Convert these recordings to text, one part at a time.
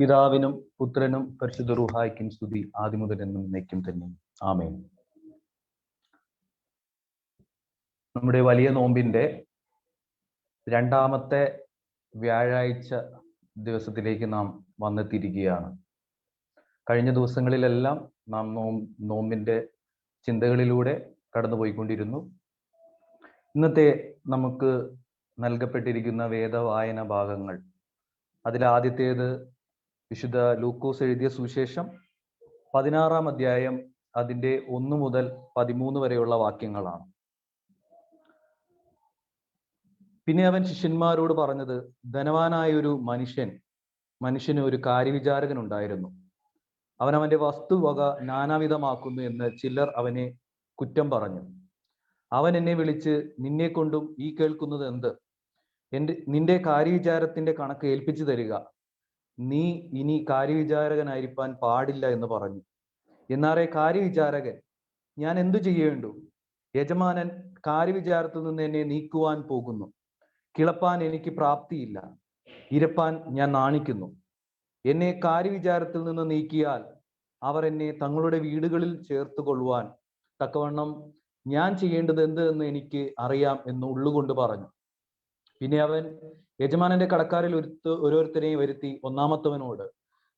പിതാവിനും പുത്രനും പരിശുദ്ധ റുഹായ്ക്കും സ്തുതി. ആദ്യമുതൽ എന്നും നയിക്കും തന്നെ ആമേൻ. നമ്മുടെ വലിയ നോമ്പിന്റെ രണ്ടാമത്തെ വ്യാഴാഴ്ച ദിവസത്തിലേക്ക് നാം വന്നെത്തിയിരിക്കുകയാണ്. കഴിഞ്ഞ ദിവസങ്ങളിലെല്ലാം നാം നോം നോമ്പിന്റെ ചിന്തകളിലൂടെ കടന്നുപോയിക്കൊണ്ടിരുന്നു. ഇന്നത്തെ നമുക്ക് നൽകപ്പെട്ടിരിക്കുന്ന വേദവായന ഭാഗങ്ങൾ അതിൽ ആദ്യത്തേത് വിശുദ്ധ ലൂക്കോസ് എഴുതിയ സുവിശേഷം പതിനാറാം അധ്യായം അതിന്റെ ഒന്ന് മുതൽ പതിമൂന്ന് വരെയുള്ള വാക്യങ്ങളാണ്. പിന്നെ അവൻ ശിഷ്യന്മാരോട് പറഞ്ഞത് ധനവാനായ ഒരു മനുഷ്യൻ മനുഷ്യന് ഒരു കാര്യവിചാരകൻ ഉണ്ടായിരുന്നു. അവൻ അവന്റെ വസ്തുവക നാനാവിധമാക്കുന്നു എന്ന് ചിലർ അവനെ കുറ്റം പറഞ്ഞു. അവൻ എന്നെ വിളിച്ച് നിന്നെ കൊണ്ടും ഈ കേൾക്കുന്നത് എന്ത്? എന്റെ നിന്റെ കാര്യവിചാരത്തിന്റെ കണക്ക് ഏൽപ്പിച്ചു തരിക. നീ ഇനി കാര്യവിചാരകനായിരിക്കാൻ പാടില്ല എന്ന് പറഞ്ഞു. എന്നാറേ കാര്യവിചാരകൻ ഞാൻ എന്തു ചെയ്യേണ്ടു? യജമാനൻ കാര്യവിചാരത്തിൽ നിന്ന് എന്നെ നീക്കുവാൻ പോകുന്നു. കിളപ്പാൻ എനിക്ക് പ്രാപ്തിയില്ല. ഇരപ്പാൻ ഞാൻ നാണിക്കുന്നു. എന്നെ കാര്യവിചാരത്തിൽ നിന്ന് നീക്കിയാൽ അവർ എന്നെ തങ്ങളുടെ വീടുകളിൽ ചേർത്ത് കൊള്ളുവാൻ തക്കവണ്ണം ഞാൻ ചെയ്യേണ്ടത് എന്ത് എന്ന് എനിക്ക് അറിയാം എന്ന് ഉള്ളുകൊണ്ട് പറഞ്ഞു. പിന്നെ അവൻ യജമാനന്റെ കടക്കാരിൽ ഒരുത്ത് ഓരോരുത്തരെയും വരുത്തി ഒന്നാമത്തവനോട്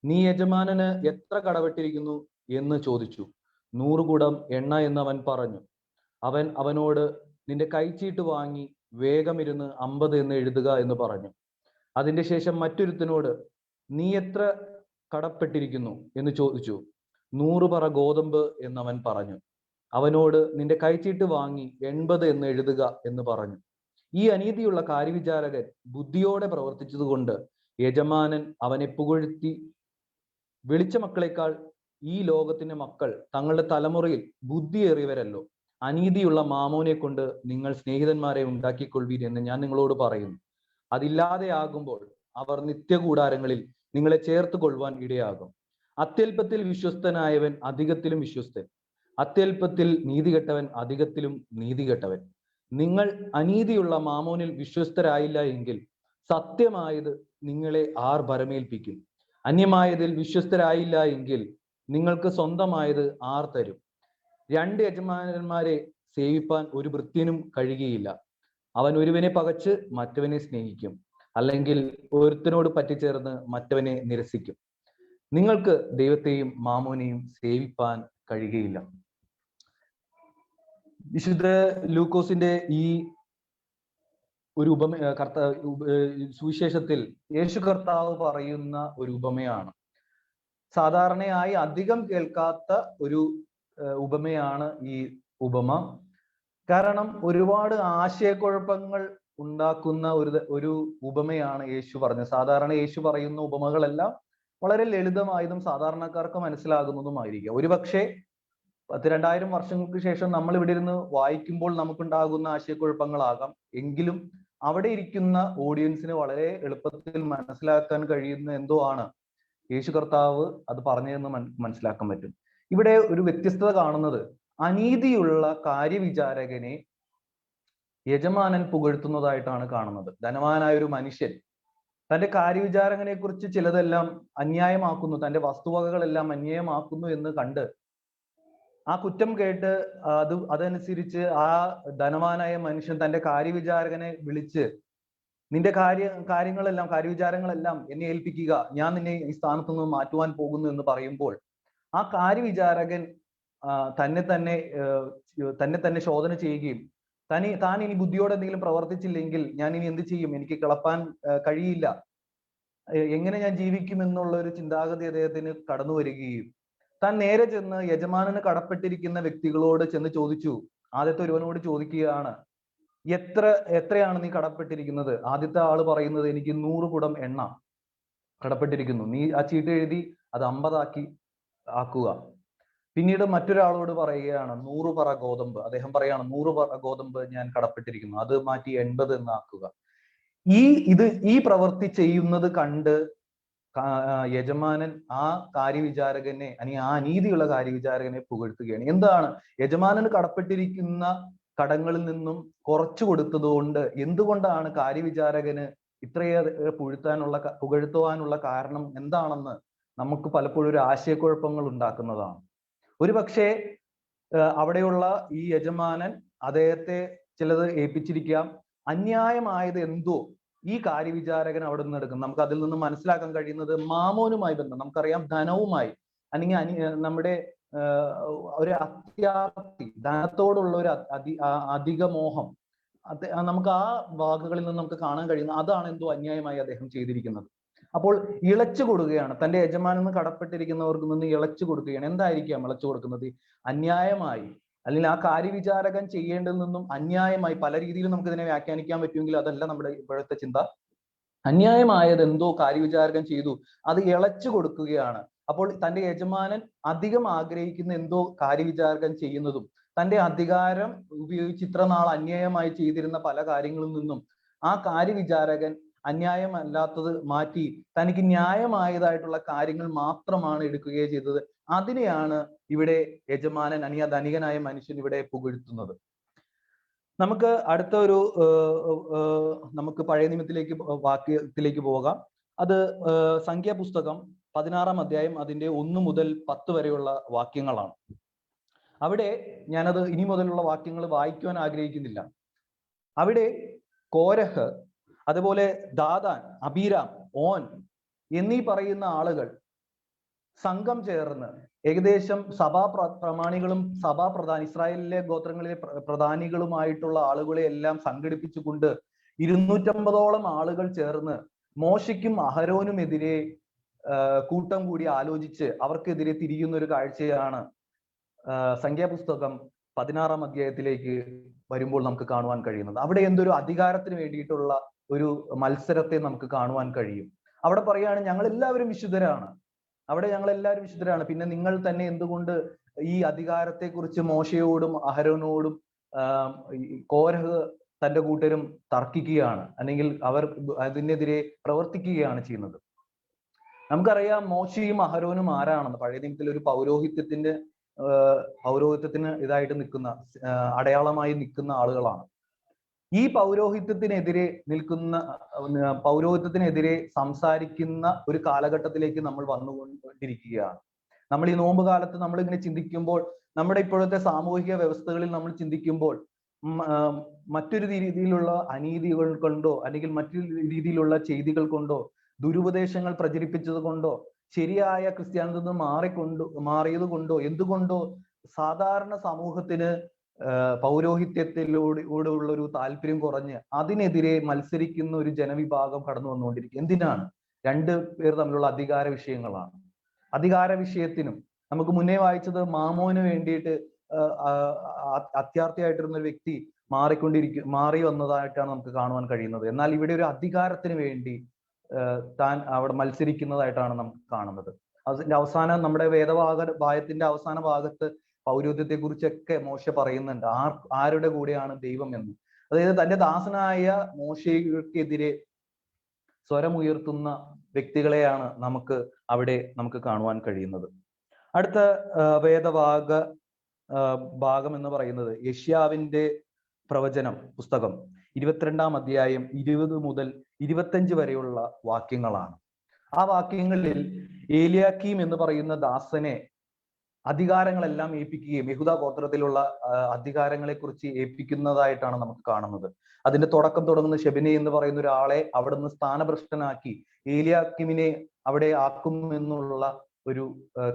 നീ യജമാനന് എത്ര കടപെട്ടിരിക്കുന്നു എന്ന് ചോദിച്ചു. നൂറുകൂടം കുടം എണ്ണ എന്ന് അവൻ പറഞ്ഞു. അവൻ അവനോട് നിന്റെ കൈച്ചീട്ട് വാങ്ങി വേഗം ഇരുന്ന് അമ്പത് എന്ന് എഴുതുക എന്ന് പറഞ്ഞു. അതിന്റെ ശേഷം മറ്റൊരുത്തിനോട് നീ എത്ര കടപ്പെട്ടിരിക്കുന്നു? എന്ന് ചോദിച്ചു. നൂറ് പറ ഗോതമ്പ് എന്നവൻ പറഞ്ഞു. അവനോട് നിന്റെ കൈച്ചീട്ട് വാങ്ങി എൺപത് എന്ന് എഴുതുക എന്ന് പറഞ്ഞു. ഈ അനീതിയുള്ള കാര്യവിചാരകൻ ബുദ്ധിയോടെ പ്രവർത്തിച്ചതുകൊണ്ട് യജമാനൻ അവനെ പുകഴ്ത്തി. വെളിച്ച മക്കളെക്കാൾ ഈ ലോകത്തിന്റെ മക്കൾ തങ്ങളുടെ തലമുറയിൽ ബുദ്ധിയേറിയവരല്ലോ. അനീതിയുള്ള മാമോനെ കൊണ്ട് നിങ്ങൾ സ്നേഹിതന്മാരെ ഉണ്ടാക്കിക്കൊള്ളുവീൻ എന്ന് ഞാൻ നിങ്ങളോട് പറയുന്നു. അതില്ലാതെയാകുമ്പോൾ അവർ നിത്യകൂടാരങ്ങളിൽ നിങ്ങളെ ചേർത്ത് കൊള്ളുവാൻ ഇടയാകും. അത്യല്പത്തിൽ വിശ്വസ്തനായവൻ അധികത്തിലും വിശ്വസ്തൻ. അത്യല്പത്തിൽ നീതി കെട്ടവൻ അധികത്തിലും നീതി കെട്ടവൻ നിങ്ങൾ അനീതിയുള്ള മാമോനിൽ വിശ്വസ്തരായില്ല എങ്കിൽ സത്യമായത് നിങ്ങളെ ആർ ഭരമേൽപ്പിക്കും. അന്യമായതിൽ വിശ്വസ്തരായില്ല എങ്കിൽ നിങ്ങൾക്ക് സ്വന്തമായത് ആർ തരും. രണ്ട് യജമാനന്മാരെ സേവിപ്പാൻ ഒരു വൃത്യനും കഴിയുകയില്ല. അവൻ ഒരുവനെ പകച്ച് മറ്റവനെ സ്നേഹിക്കും. അല്ലെങ്കിൽ ഒരുത്തനോട് പറ്റിച്ചേർന്ന് മറ്റവനെ നിരസിക്കും. നിങ്ങൾക്ക് ദൈവത്തെയും മാമോനെയും സേവിപ്പാൻ കഴിയുകയില്ല. വിശുദ്ധ ലൂക്കോസിന്റെ ഈ ഒരു ഉപമ കർത്ത സുവിശേഷത്തിൽ യേശു കർത്താവ് പറയുന്ന ഒരു ഉപമയാണ്. സാധാരണയായി അധികം കേൾക്കാത്ത ഒരു ഉപമയാണ് ഈ ഉപമ. കാരണം ഒരുപാട് ആശയക്കുഴപ്പങ്ങൾ ഉണ്ടാക്കുന്ന ഒരു ഒരു ഉപമയാണ് യേശു പറഞ്ഞത്. സാധാരണ യേശു പറയുന്ന ഉപമകളെല്ലാം വളരെ ലളിതമായതും സാധാരണക്കാർക്ക് മനസ്സിലാകുന്നതുമായിരിക്കും. ഒരുപക്ഷെ പത്ത് രണ്ടായിരം വർഷങ്ങൾക്ക് ശേഷം നമ്മൾ ഇവിടെ ഇരുന്ന് വായിക്കുമ്പോൾ നമുക്കുണ്ടാകുന്ന ആശയക്കുഴപ്പങ്ങളാകാം. എങ്കിലും അവിടെ ഇരിക്കുന്ന ഓഡിയൻസിന് വളരെ എളുപ്പത്തിൽ മനസ്സിലാക്കാൻ കഴിയുന്ന എന്തോ ആണ്. യേശു കർത്താവ് അത് പറഞ്ഞതെന്ന് മനസ്സിലാക്കാൻ പറ്റും. ഇവിടെ ഒരു വ്യത്യസ്തത കാണുന്നത് അനീതിയുള്ള കാര്യവിചാരകനെ യജമാനൻ പുകഴ്ത്തുന്നതായിട്ടാണ് കാണുന്നത്. ധനവാനായ ഒരു മനുഷ്യൻ തന്റെ കാര്യവിചാരകനെ കുറിച്ച് ചിലതെല്ലാം അന്യായമാക്കുന്നു തന്റെ വസ്തുവകകളെല്ലാം അന്യായമാക്കുന്നു എന്ന് കണ്ട് ആ കുറ്റം കേട്ട് അത് അതനുസരിച്ച് ആ ധനവാനായ മനുഷ്യൻ തന്റെ കാര്യവിചാരകനെ വിളിച്ച് നിന്റെ കാര്യ കാര്യങ്ങളെല്ലാം കാര്യവിചാരങ്ങളെല്ലാം എന്നെ ഏൽപ്പിക്കുക. ഞാൻ നിന്നെ ഈ സ്ഥാനത്തു നിന്ന് മാറ്റുവാൻ പോകുന്നു എന്ന് പറയുമ്പോൾ ആ കാര്യവിചാരകൻ തന്നെ തന്നെ തന്നെ തന്നെ ശോധന ചെയ്യുകയും തനി താൻ ഇനി ബുദ്ധിയോടെ എന്തെങ്കിലും പ്രവർത്തിച്ചില്ലെങ്കിൽ ഞാൻ ഇനി എന്ത് ചെയ്യും? എനിക്ക് കിളപ്പാൻ കഴിയില്ല. എങ്ങനെ ഞാൻ ജീവിക്കും എന്നുള്ള ഒരു ചിന്താഗതി അദ്ദേഹത്തിന് കടന്നു വരികയും താൻ നേരെ ചെന്ന് യജമാനന് കടപ്പെട്ടിരിക്കുന്ന വ്യക്തികളോട് ചെന്ന് ചോദിച്ചു. ആദ്യത്തെ ഒരുവനോട് ചോദിക്കുകയാണ് എത്ര എത്രയാണ് നീ കടപ്പെട്ടിരിക്കുന്നത്? ആദ്യത്തെ ആൾ പറയുന്നത് എനിക്ക് നൂറ് കുടം എണ്ണ കടപ്പെട്ടിരിക്കുന്നു. നീ ആ ചീട്ട് എഴുതി അത് അമ്പതാക്കി ആക്കുക. പിന്നീട് മറ്റൊരാളോട് പറയുകയാണ് നൂറ് പറ ഗോതമ്പ്. അദ്ദേഹം പറയാണ് നൂറ് പറ ഗോതമ്പ് ഞാൻ കടപ്പെട്ടിരിക്കുന്നു. അത് മാറ്റി എൺപത് എന്ന് ആക്കുക. ഈ ഇത് ഈ പ്രവൃത്തി ചെയ്യുന്നത് കണ്ട് യജമാനൻ ആ കാര്യവിചാരകനെ അല്ലെങ്കിൽ ആ അനീതിയുള്ള കാര്യവിചാരകനെ പുകഴ്ത്തുകയാണ്. എന്താണ്? യജമാനന് കടപ്പെട്ടിരിക്കുന്ന കടങ്ങളിൽ നിന്നും കുറച്ചു കൊടുത്തതുകൊണ്ട് എന്തുകൊണ്ടാണ് കാര്യവിചാരകന് ഇത്രയേറെ പുഴുത്താനുള്ള പുകഴ്ത്തുവാനുള്ള കാരണം എന്താണെന്ന് നമുക്ക് പലപ്പോഴും ഒരു ആശയക്കുഴപ്പങ്ങൾ ഉണ്ടാക്കുന്നതാണ്. ഒരു പക്ഷേ അവിടെയുള്ള ഈ യജമാനൻ അദ്ദേഹത്തെ ചിലത് ഏൽപ്പിച്ചിരിക്കാം. അന്യായമായത് എന്തോ ഈ കാര്യവിചാരകൻ അവിടെ നിന്ന് എടുക്കുന്നത് നമുക്ക് അതിൽ നിന്ന് മനസ്സിലാക്കാൻ കഴിയുന്നത് മാമോനുമായി ബന്ധം. നമുക്കറിയാം ധനവുമായി. അല്ലെങ്കിൽ അനി നമ്മുടെ ഒരു അത്യാർത്തി ധനത്തോടുള്ള ഒരു അതി അധിക മോഹം. അത് നമുക്ക് ആ വാക്കുകളിൽ നിന്ന് നമുക്ക് കാണാൻ കഴിയുന്ന അതാണ് എന്തോ അന്യായമായി അദ്ദേഹം ചെയ്തിരിക്കുന്നത്. അപ്പോൾ ഇളച്ചു കൊടുക്കുകയാണ്. തന്റെ യജമാനെന്ന് കടപ്പെട്ടിരിക്കുന്നവർക്ക് നിന്ന് ഇളച്ചു കൊടുക്കുകയാണ്. എന്തായിരിക്കാം ഇളച്ചു കൊടുക്കുന്നത്? അന്യായമായി അല്ലെങ്കിൽ ആ കാര്യവിചാരകൻ ചെയ്യേണ്ടതിൽ നിന്നും അന്യായമായി പല രീതിയിലും നമുക്ക് ഇതിനെ വ്യാഖ്യാനിക്കാൻ പറ്റുമെങ്കിൽ അതല്ല നമ്മുടെ ഇപ്പോഴത്തെ ചിന്ത. അന്യായമായത് എന്തോ കാര്യവിചാരകൻ ചെയ്തു. അത് ഇളച്ചു കൊടുക്കുകയാണ്. അപ്പോൾ തന്റെ യജമാനൻ അധികം ആഗ്രഹിക്കുന്ന എന്തോ കാര്യവിചാരകൻ ചെയ്യുന്നതും തന്റെ അധികാരം ഉപയോഗിച്ച് ഇത്ര നാൾ അന്യായമായി ചെയ്തിരുന്ന പല കാര്യങ്ങളിൽ നിന്നും ആ കാര്യവിചാരകൻ അന്യായമല്ലാത്തത് മാറ്റി തനിക്ക് ന്യായമായതായിട്ടുള്ള കാര്യങ്ങൾ മാത്രമാണ് എടുക്കുകയോ ചെയ്തത്. അതിനെയാണ് ഇവിടെ യജമാനൻ അനിയ ധനികനായ മനുഷ്യൻ ഇവിടെ പുകഴ്ത്തുന്നത്. നമുക്ക് അടുത്ത ഒരു നമുക്ക് പഴയ നിയമത്തിലേക്ക് വാക്യത്തിലേക്ക് പോകാം. അത് സംഖ്യാപുസ്തകം പതിനാറാം അധ്യായം അതിന്റെ ഒന്ന് മുതൽ പത്ത് വരെയുള്ള വാക്യങ്ങളാണ്. അവിടെ ഞാനത് ഇനി മുതലുള്ള വാക്യങ്ങൾ വായിക്കുവാൻ ആഗ്രഹിക്കുന്നില്ല. അവിടെ കോരഹ് അതുപോലെ ദാദാൻ അബീരാം ഓൻ എന്നീ പറയുന്ന ആളുകൾ സംഘം ചേർന്ന് ഏകദേശം സഭാ പ്ര- പ്രമാണികളും സഭാ പ്രധാന ഇസ്രായേലിലെ ഗോത്രങ്ങളിലെ പ്ര- പ്രധാനികളുമായിട്ടുള്ള ആളുകളെ എല്ലാം സംഘടിപ്പിച്ചുകൊണ്ട് ഇരുന്നൂറ്റമ്പതോളം ആളുകൾ ചേർന്ന് മോശയ്ക്കും അഹരോനുമെതിരെ കൂട്ടം കൂടി ആലോചിച്ച് അവർക്കെതിരെ തിരിയുന്ന ഒരു കാഴ്ചയാണ് സംഖ്യാപുസ്തകം പതിനാറാം അധ്യായത്തിലേക്ക് വരുമ്പോൾ നമുക്ക് കാണുവാൻ കഴിയുന്നത്. അവിടെ എന്തൊരു അധികാരത്തിന് വേണ്ടിയിട്ടുള്ള ഒരു മത്സരത്തെ നമുക്ക് കാണുവാൻ കഴിയും. അവിടെ പറയാണ് ഞങ്ങൾ എല്ലാവരും വിശുദ്ധരാണ്. അവിടെ ഞങ്ങൾ എല്ലാവരും വിശുദ്ധരാണ്. പിന്നെ നിങ്ങൾ തന്നെ എന്തുകൊണ്ട് ഈ അധികാരത്തെ കുറിച്ച് മോശയോടും അഹരോനോടും കോരഹ് തന്റെ കൂട്ടരും തർക്കിക്കുകയാണ്. അല്ലെങ്കിൽ അവർ അതിനെതിരെ പ്രവർത്തിക്കുകയാണ് ചെയ്യുന്നത്. നമുക്കറിയാം മോശയും അഹരോനും ആരാണെന്ന്. പഴയ നിയമത്തിൽ ഒരു പൗരോഹിത്യത്തിന്റെ പൗരോഹിത്യത്തിന് ഇതായിട്ട് നിൽക്കുന്ന അടയാളമായി നിൽക്കുന്ന ആളുകളാണ്. ഈ പൗരോഹിത്യത്തിനെതിരെ നിൽക്കുന്ന പൗരോഹിത്യത്തിനെതിരെ സംസാരിക്കുന്ന ഒരു കാലഘട്ടത്തിലേക്ക് നമ്മൾ വന്നുകൊണ്ടിരിക്കുകയാണ്. നമ്മൾ ഈ നോമ്പ് കാലത്ത് നമ്മൾ ഇങ്ങനെ ചിന്തിക്കുമ്പോൾ നമ്മുടെ ഇപ്പോഴത്തെ സാമൂഹിക വ്യവസ്ഥകളിൽ നമ്മൾ ചിന്തിക്കുമ്പോൾ മറ്റൊരു രീതിയിലുള്ള അനീതികൾ കൊണ്ടോ അല്ലെങ്കിൽ മറ്റൊരു രീതിയിലുള്ള ചെയ്തികൾ കൊണ്ടോ ദുരുപദേശങ്ങൾ പ്രചരിപ്പിച്ചത് കൊണ്ടോ ശരിയായ ക്രിസ്ത്യാനിൽ നിന്ന് മാറിക്കൊണ്ട് മാറിയത് കൊണ്ടോ എന്തുകൊണ്ടോ സാധാരണ സമൂഹത്തിന് ആഹ് പൗരോഹിത്യത്തിലൂടെ കൂടെ ഉള്ള ഒരു താല്പര്യം കുറഞ്ഞ് അതിനെതിരെ മത്സരിക്കുന്ന ഒരു ജനവിഭാഗം കടന്നു വന്നുകൊണ്ടിരിക്കും എന്തിനാണ്? രണ്ട് പേർ തമ്മിലുള്ള അധികാര വിഷയങ്ങളാണ്. അധികാര വിഷയത്തിനും നമുക്ക് മുന്നേ വായിച്ചത് മാമോന് വേണ്ടിയിട്ട് അത്യാർത്ഥിയായിട്ടിരുന്ന ഒരു വ്യക്തി മാറിക്കൊണ്ടിരിക്കും മാറി വന്നതായിട്ടാണ് നമുക്ക് കാണുവാൻ കഴിയുന്നത്. എന്നാൽ ഇവിടെ ഒരു അധികാരത്തിന് വേണ്ടി താൻ അവിടെ മത്സരിക്കുന്നതായിട്ടാണ് നമുക്ക് കാണുന്നത്. അതിന്റെ അവസാനം നമ്മുടെ വേദഭാഗ ഭാഗത്തിന്റെ അവസാന ഭാഗത്ത് പൗരോഹിത്യത്തെ കുറിച്ചൊക്കെ മോശ പറയുന്നുണ്ട്. ആർ ആരുടെ കൂടെയാണ് ദൈവം എന്ന്. അതായത് തന്റെ ദാസനായ മോശയ്ക്കെതിരെ സ്വരമുയർത്തുന്ന വ്യക്തികളെയാണ് നമുക്ക് അവിടെ നമുക്ക് കാണുവാൻ കഴിയുന്നത്. അടുത്ത വേദഭാഗ ഭാഗം എന്ന് പറയുന്നത് യഷ്യാവിന്റെ പ്രവചനം പുസ്തകം ഇരുപത്തിരണ്ടാം അധ്യായം ഇരുപത് മുതൽ ഇരുപത്തഞ്ച് വരെയുള്ള വാക്യങ്ങളാണ്. ആ വാക്യങ്ങളിൽ ഏലിയാക്കീം എന്ന് പറയുന്ന ദാസനെ അധികാരങ്ങളെല്ലാം ഏൽപ്പിക്കുകയും യഹൂദ ഗോത്രത്തിലുള്ള അധികാരങ്ങളെ കുറിച്ച് ഏൽപ്പിക്കുന്നതായിട്ടാണ് നമുക്ക് കാണുന്നത്. അതിന്റെ തുടക്കം തുടങ്ങുന്ന ഷെബിനെ എന്ന് പറയുന്ന ഒരാളെ അവിടുന്ന് സ്ഥാനഭ്രഷ്ടനാക്കി ഏലിയാക്കിമിനെ അവിടെ ആക്കും എന്നുള്ള ഒരു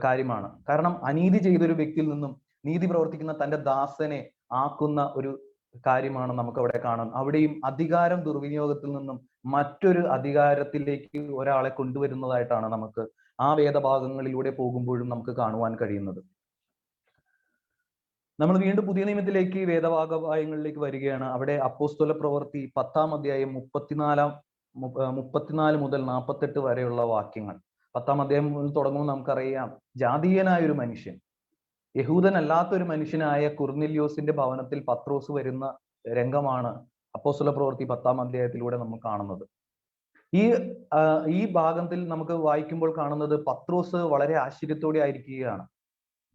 കാര്യമാണ്. കാരണം അനീതി ചെയ്തൊരു വ്യക്തിയിൽ നിന്നും നീതി പ്രവർത്തിക്കുന്ന തന്റെ ദാസനെ ആക്കുന്ന ഒരു കാര്യമാണ് നമുക്ക് അവിടെ കാണാം അവിടെയും അധികാരം ദുർവിനിയോഗത്തിൽ നിന്നും മറ്റൊരു അധികാരത്തിലേക്ക് ഒരാളെ കൊണ്ടുവരുന്നതായിട്ടാണ് നമുക്ക് ആ വേദഭാഗങ്ങളിലൂടെ പോകുമ്പോഴും നമുക്ക് കാണുവാൻ കഴിയുന്നത്. നമ്മൾ വീണ്ടും പുതിയ നിയമത്തിലേക്ക് വേദഭാഗഭാഗങ്ങളിലേക്ക് വരികയാണ്. അവിടെ അപ്പോസ്തല പ്രവൃത്തി പത്താം അധ്യായം മുപ്പത്തിനാലാം മുപ്പത്തിനാല് മുതൽ നാൽപ്പത്തെട്ട് വരെയുള്ള വാക്യങ്ങൾ. പത്താം അധ്യായം തുടങ്ങുമ്പോൾ നമുക്കറിയാം ജാതീയനായ ഒരു മനുഷ്യൻ യഹൂദനല്ലാത്ത ഒരു മനുഷ്യനായ കുർനില്യോസിന്റെ ഭവനത്തിൽ പത്രോസ് വരുന്ന രംഗമാണ് അപ്പോസ്തല പ്രവൃത്തി പത്താം അധ്യായത്തിലൂടെ നമ്മൾ കാണുന്നത്. ഈ ഈ ഭാഗത്തിൽ നമുക്ക് വായിക്കുമ്പോൾ കാണുന്നത് പത്രോസ് വളരെ ആശ്ചര്യത്തോടെ ആയിരിക്കുകയാണ്.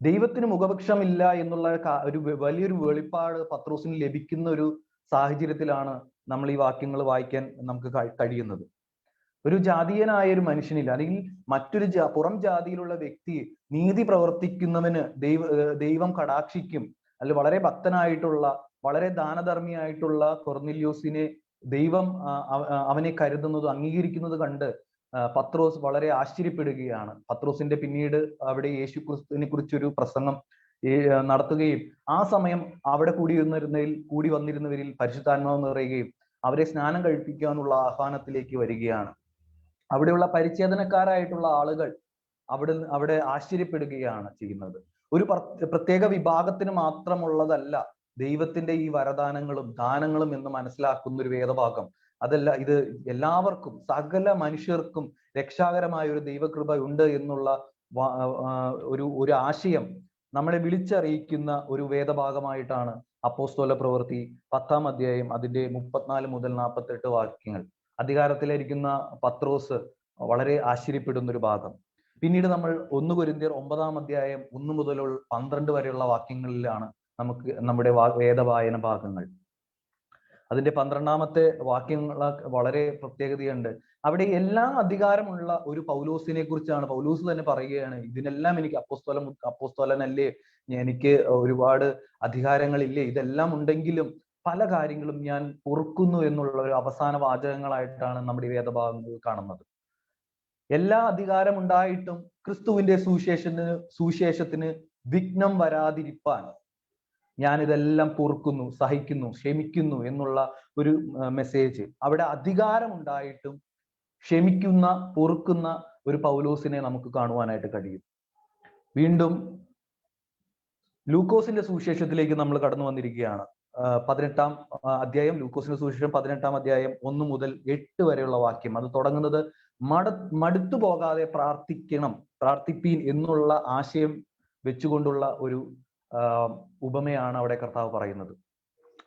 ദൈവത്തിന് മുഖപക്ഷമില്ല എന്നുള്ള ഒരു വലിയൊരു വെളിപ്പാട് പത്രോസിന് ലഭിക്കുന്ന ഒരു സാഹചര്യത്തിലാണ് നമ്മൾ ഈ വാക്യങ്ങൾ വായിക്കാൻ നമുക്ക് കഴിയുന്നത്. ഒരു ജാതീയനായ ഒരു മനുഷ്യനിൽ അല്ലെങ്കിൽ മറ്റൊരു പുറം ജാതിയിലുള്ള വ്യക്തി നീതി പ്രവർത്തിക്കുന്നവന് ദൈവ ദൈവം കടാക്ഷിക്കും. അല്ല വളരെ ഭക്തനായിട്ടുള്ള വളരെ ദാനധർമ്മിയായിട്ടുള്ള കൊർന്നില്യോസിനെ ദൈവം അവനെ കരുതുന്നത് അംഗീകരിക്കുന്നത് കണ്ട് പത്രോസ് വളരെ ആശ്ചര്യപ്പെടുകയാണ്. പത്രോസിന്റെ പിന്നീട് അവിടെ യേശു ക്രിസ്തുവിനെ കുറിച്ചൊരു പ്രസംഗം നടത്തുകയും ആ സമയം അവിടെ കൂടി വന്നിരുന്നതിൽ കൂടി വന്നിരുന്നവരിൽ പരിശുദ്ധാത്മാവ് നിറയുകയും അവരെ സ്നാനം കഴിപ്പിക്കാനുള്ള ആഹ്വാനത്തിലേക്ക് വരികയാണ്. അവിടെയുള്ള പരിച്ഛേദനക്കാരായിട്ടുള്ള ആളുകൾ അവിടെ അവിടെ ആശ്ചര്യപ്പെടുകയാണ് ചെയ്യുന്നത്. ഒരു പ്ര- പ്രത്യേക വിഭാഗത്തിന് മാത്രമുള്ളതല്ല ദൈവത്തിന്റെ ഈ വരദാനങ്ങളും ദാനങ്ങളും എന്ന് മനസ്സിലാക്കുന്ന ഒരു വേദഭാഗം. അതല്ല ഇത് എല്ലാവർക്കും സകല മനുഷ്യർക്കും രക്ഷാകരമായ ഒരു ദൈവകൃപ ഉണ്ട് എന്നുള്ള ഒരു ഒരു ആശയം നമ്മളെ വിളിച്ചറിയിക്കുന്ന ഒരു വേദഭാഗമായിട്ടാണ് അപ്പോസ്തോല പ്രവൃത്തി പത്താം അധ്യായം അതിന്റെ മുപ്പത്തിനാല് മുതൽ നാൽപ്പത്തെട്ട് വാക്യങ്ങൾ. അധികാരത്തിലിരിക്കുന്ന പത്രോസ് വളരെ ആശ്ചര്യപ്പെടുന്ന ഒരു ഭാഗം. പിന്നീട് നമ്മൾ ഒന്ന് കൊരിന്തിയർ ഒമ്പതാം അധ്യായം ഒന്ന് മുതൽ പന്ത്രണ്ട് വരെയുള്ള വാക്യങ്ങളിലാണ് നമുക്ക് നമ്മുടെ വേദവായന ഭാഗങ്ങൾ. അതിന്റെ പന്ത്രണ്ടാമത്തെ വാക്യങ്ങൾ വളരെ പ്രത്യേകതയുണ്ട്. അവിടെ എല്ലാം അധികാരമുള്ള ഒരു പൗലോസിനെ കുറിച്ചാണ്. പൗലോസ് തന്നെ പറയുകയാണ് ഇതിനെല്ലാം എനിക്ക് അപ്പോസ്തോലം അപ്പോസ്തോലനല്ലേ? എനിക്ക് ഒരുപാട് അധികാരങ്ങളില്ലേ? ഇതെല്ലാം ഉണ്ടെങ്കിലും പല കാര്യങ്ങളും ഞാൻ പൊറുക്കുന്നു എന്നുള്ള ഒരു അവസാന വാചകങ്ങളായിട്ടാണ് നമ്മുടെ വേദഭാഗങ്ങൾ കാണുന്നത്. എല്ലാ അധികാരം ഉണ്ടായിട്ടും ക്രിസ്തുവിന്റെ സുവിശേഷത്തിന് സുവിശേഷത്തിന് വിഘ്നം വരാതിരിപ്പാൻ ഞാൻ ഇതെല്ലാം പൊറുക്കുന്നു സഹിക്കുന്നു ക്ഷമിക്കുന്നു എന്നുള്ള ഒരു മെസ്സേജ് അവിടെ അധികാരമുണ്ടായിട്ടും ക്ഷമിക്കുന്ന പൊറുക്കുന്ന ഒരു പൗലോസിനെ നമുക്ക് കാണുവാനായിട്ട് കഴിയും. വീണ്ടും ലൂക്കോസിന്റെ സുവിശേഷത്തിലേക്ക് നമ്മൾ കടന്നു വന്നിരിക്കുകയാണ്. പതിനെട്ടാം അധ്യായം ലൂക്കോസിന്റെ സുവിശേഷം പതിനെട്ടാം അധ്യായം ഒന്ന് മുതൽ എട്ട് വരെയുള്ള വാക്യം. അത് തുടങ്ങുന്നത് മട മടുത്തു പോകാതെ പ്രാർത്ഥിക്കണം പ്രാർത്ഥിപ്പീൻ എന്നുള്ള ആശയം വെച്ചുകൊണ്ടുള്ള ഒരു ഉപമയാണ് അവിടെ കർത്താവ് പറയുന്നത്.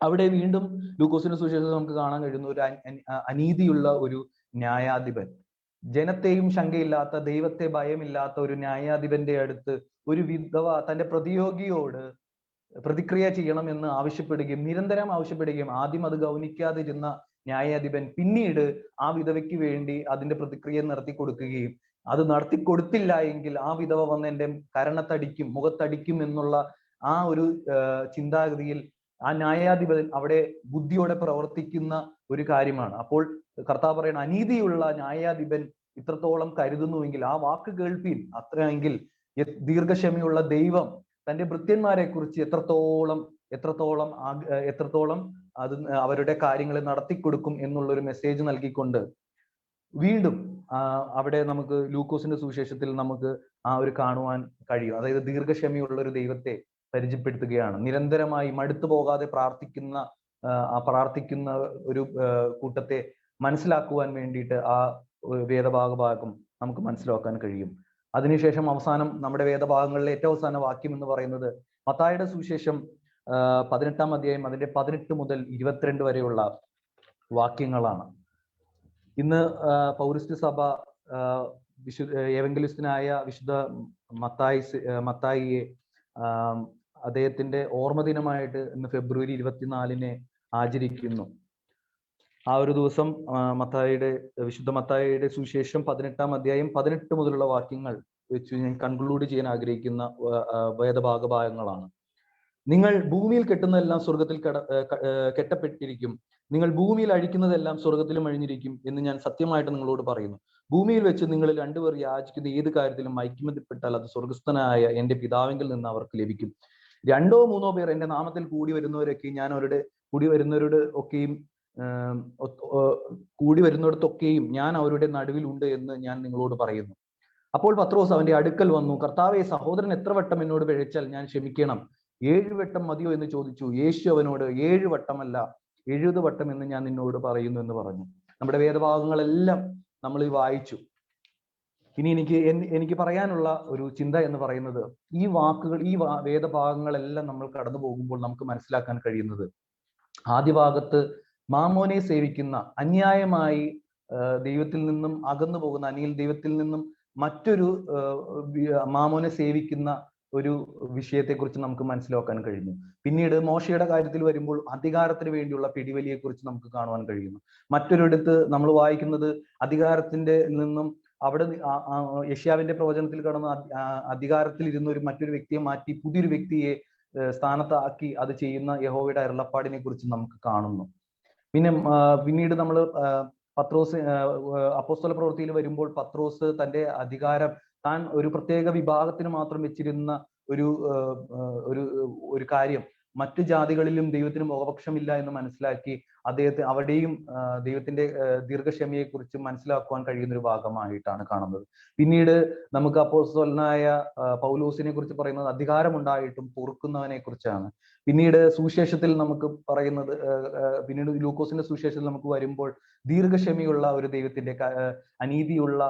അവിടെ വീണ്ടും ലൂക്കോസിന്റെ സുശേഷം നമുക്ക് കാണാൻ കഴിയുന്ന ഒരു അനീതിയുള്ള ഒരു ന്യായാധിപൻ. ജനത്തെയും ശങ്കയില്ലാത്ത ദൈവത്തെ ഭയമില്ലാത്ത ഒരു ന്യായാധിപന്റെ അടുത്ത് ഒരു വിധവ തന്റെ പ്രതിയോഗിയോട് പ്രതിക്രിയ ചെയ്യണം എന്ന് ആവശ്യപ്പെടുകയും നിരന്തരം ആവശ്യപ്പെടുകയും ആദ്യം അത് ഗൗനിക്കാതിരുന്ന ന്യായാധിപൻ പിന്നീട് ആ വിധവയ്ക്ക് വേണ്ടി അതിന്റെ പ്രതിക്രിയ നടത്തി കൊടുക്കുകയും അത് നടത്തി കൊടുത്തില്ല എങ്കിൽ ആ വിധവ വന്ന് എന്റെ കരണത്തടിക്കും മുഖത്തടിക്കും എന്നുള്ള ആ ഒരു ചിന്താഗതിയിൽ ആ ന്യായാധിപൻ അവിടെ ബുദ്ധിയോടെ പ്രവർത്തിക്കുന്ന ഒരു കാര്യമാണ്. അപ്പോൾ കർത്താവ് പറയുന്ന അനീതിയുള്ള ന്യായാധിപൻ ഇത്രത്തോളം കരുതുന്നുവെങ്കിൽ ആ വാക്ക് കേൾപ്പീൻ. അത്രയെങ്കിൽ ദീർഘക്ഷമയുള്ള ദൈവം തന്റെ ഭൃത്യന്മാരെ കുറിച്ച് എത്രത്തോളം എത്രത്തോളം എത്രത്തോളം അത് അവരുടെ കാര്യങ്ങളെ നടത്തിക്കൊടുക്കും എന്നുള്ള ഒരു മെസ്സേജ് നൽകിക്കൊണ്ട് വീണ്ടും അവിടെ നമുക്ക് ലൂക്കോസിന്റെ സുവിശേഷത്തിൽ നമുക്ക് ആ ഒരു കാണുവാൻ കഴിയും. അതായത് ദീർഘക്ഷമയുള്ള ഒരു ദൈവത്തെ പരിചയപ്പെടുത്തുകയാണ്. നിരന്തരമായി മടുത്തു പോകാതെ പ്രാർത്ഥിക്കുന്ന പ്രാർത്ഥിക്കുന്ന ഒരു കൂട്ടത്തെ മനസ്സിലാക്കുവാൻ വേണ്ടിയിട്ട് ആ വേദഭാഗഭാഗം വേദഭാഗ ഭാഗം നമുക്ക് മനസ്സിലാക്കാൻ കഴിയും. അതിനുശേഷം അവസാനം നമ്മുടെ വേദഭാഗങ്ങളിലെ ഏറ്റവും അവസാന വാക്യം എന്ന് പറയുന്നത് മത്തായുടെ സുവിശേഷം പതിനെട്ടാം അധ്യായം അതിന്റെ പതിനെട്ട് മുതൽ ഇരുപത്തിരണ്ട് വരെയുള്ള വാക്യങ്ങളാണ്. ഇന്ന് പൗരസ്ത്യ സഭ വിശുദ്ധ വിശു ഏവങ്കലിസ്തനായ വിശുദ്ധ മത്തായി മത്തായിയെ അദ്ദേഹത്തിന്റെ ഓർമ്മ ദിനമായിട്ട് ഇന്ന് ഫെബ്രുവരി ഇരുപത്തിനാലിന് ആചരിക്കുന്നു. ആ ഒരു ദിവസം മത്തായിയുടെ വിശുദ്ധ മത്തായിയുടെ സുവിശേഷം പതിനെട്ടാം അധ്യായം പതിനെട്ട് മുതലുള്ള വാക്യങ്ങൾ വെച്ച് ഞാൻ കൺക്ലൂഡ് ചെയ്യാൻ ആഗ്രഹിക്കുന്ന ആ, ആ, വേദഭാഗ ഭാഗങ്ങളാണ് നിങ്ങൾ ഭൂമിയിൽ കെട്ടുന്നതെല്ലാം സ്വർഗത്തിൽ കട കെട്ടപ്പെട്ടിരിക്കും. നിങ്ങൾ ഭൂമിയിൽ അഴിക്കുന്നതെല്ലാം സ്വർഗത്തിലും അഴിഞ്ഞിരിക്കും എന്ന് ഞാൻ സത്യമായിട്ട് നിങ്ങളോട് പറയുന്നു. ഭൂമിയിൽ വെച്ച് നിങ്ങൾ രണ്ടുപേർ യാചിക്കുന്ന ഏത് കാര്യത്തിലും ഐക്യമതിപ്പെട്ടാൽ അത് സ്വർഗസ്ഥനായ എന്റെ പിതാവിങ്കിൽ നിന്ന് അവർക്ക് ലഭിക്കും. രണ്ടോ മൂന്നോ പേർ എന്റെ നാമത്തിൽ കൂടി വരുന്നവരൊക്കെ ഞാൻ അവരുടെ കൂടി വരുന്നവരുടെ ഒക്കെയും കൂടി വരുന്നിടത്തൊക്കെയും ഞാൻ അവരുടെ നടുവിൽ ഉണ്ട് എന്ന് ഞാൻ നിങ്ങളോട് പറയുന്നു. അപ്പോൾ പത്രോസ് അവന്റെ അടുക്കൽ വന്നു. കർത്താവെ സഹോദരൻ എത്ര വട്ടം എന്നോട് പിഴച്ചാൽ ഞാൻ ക്ഷമിക്കണം? ഏഴ് വട്ടം മതിയോ എന്ന് ചോദിച്ചു. യേശു അവനോട് ഏഴ് വട്ടമല്ല എഴുപത് വട്ടം എന്ന് ഞാൻ നിന്നോട് പറയുന്നു എന്ന് പറഞ്ഞു. നമ്മുടെ വേദഭാഗങ്ങളെല്ലാം നമ്മൾ വായിച്ചു. ഇനി എനിക്ക് എനിക്ക് പറയാനുള്ള ഒരു ചിന്ത എന്ന് പറയുന്നത് ഈ വാക്കുകൾ ഈ വേദഭാഗങ്ങളെല്ലാം നമ്മൾ കടന്നു പോകുമ്പോൾ നമുക്ക് മനസ്സിലാക്കാൻ കഴിയുന്നത് ആദ്യ ഭാഗത്ത് മാമോനെ സേവിക്കുന്ന അന്യായമായി ദൈവത്തിൽ നിന്നും അകന്നു പോകുന്ന അനിൽ ദൈവത്തിൽ നിന്നും മറ്റൊരു മാമോനെ സേവിക്കുന്ന ഒരു വിഷയത്തെക്കുറിച്ച് നമുക്ക് മനസ്സിലാക്കാൻ കഴിഞ്ഞു. പിന്നീട് മോശയുടെ കാര്യത്തിൽ വരുമ്പോൾ അധികാരത്തിന് വേണ്ടിയുള്ള പിടിവലിയെക്കുറിച്ച് നമുക്ക് കാണുവാൻ കഴിയുന്നു. മറ്റൊരിടത്ത് നമ്മൾ വായിക്കുന്നത് അധികാരത്തിന്റെ നിന്നും അവിടെ യഷ്യാവിന്റെ പ്രവചനത്തിൽ കടന്ന് അധികാരത്തിൽ ഇരുന്ന ഒരു മറ്റൊരു വ്യക്തിയെ മാറ്റി പുതിയൊരു വ്യക്തിയെ സ്ഥാനത്താക്കി അത് ചെയ്യുന്ന യഹോവയുടെ അരുളപ്പാടിനെ കുറിച്ച് നമുക്ക് കാണുന്നു. പിന്നെ പിന്നീട് നമ്മൾ പത്രോസ് അപ്പോസ്തല പ്രവൃത്തിയിൽ വരുമ്പോൾ പത്രോസ് തന്റെ അധികാരം താൻ ഒരു പ്രത്യേക വിഭാഗത്തിന് മാത്രം വെച്ചിരുന്ന ഒരു ഒരു ഒരു കാര്യം മറ്റു ജാതികളിലും ദൈവത്തിന് മുഖപക്ഷമില്ല എന്ന് മനസ്സിലാക്കി അദ്ദേഹത്തെ അവിടെയും ദൈവത്തിന്റെ ആ, ദീർഘക്ഷമയെ കുറിച്ച് മനസ്സിലാക്കുവാൻ കഴിയുന്ന ഒരു ഭാഗമായിട്ടാണ് കാണുന്നത്. പിന്നീട് നമുക്ക് അപ്പോസ്തലനായ പൗലോസിനെ കുറിച്ച് പറയുന്നത് അധികാരമുണ്ടായിട്ടും പൊറുക്കുന്നവനെ കുറിച്ചാണ് പിന്നീട് സുവിശേഷത്തിൽ നമുക്ക് പറയുന്നത് പിന്നീട് ലൂക്കോസിന്റെ സുവിശേഷത്തിൽ നമുക്ക് വരുമ്പോൾ ദീർഘക്ഷമയുള്ള ഒരു ദൈവത്തിന്റെ അനീതിയുള്ള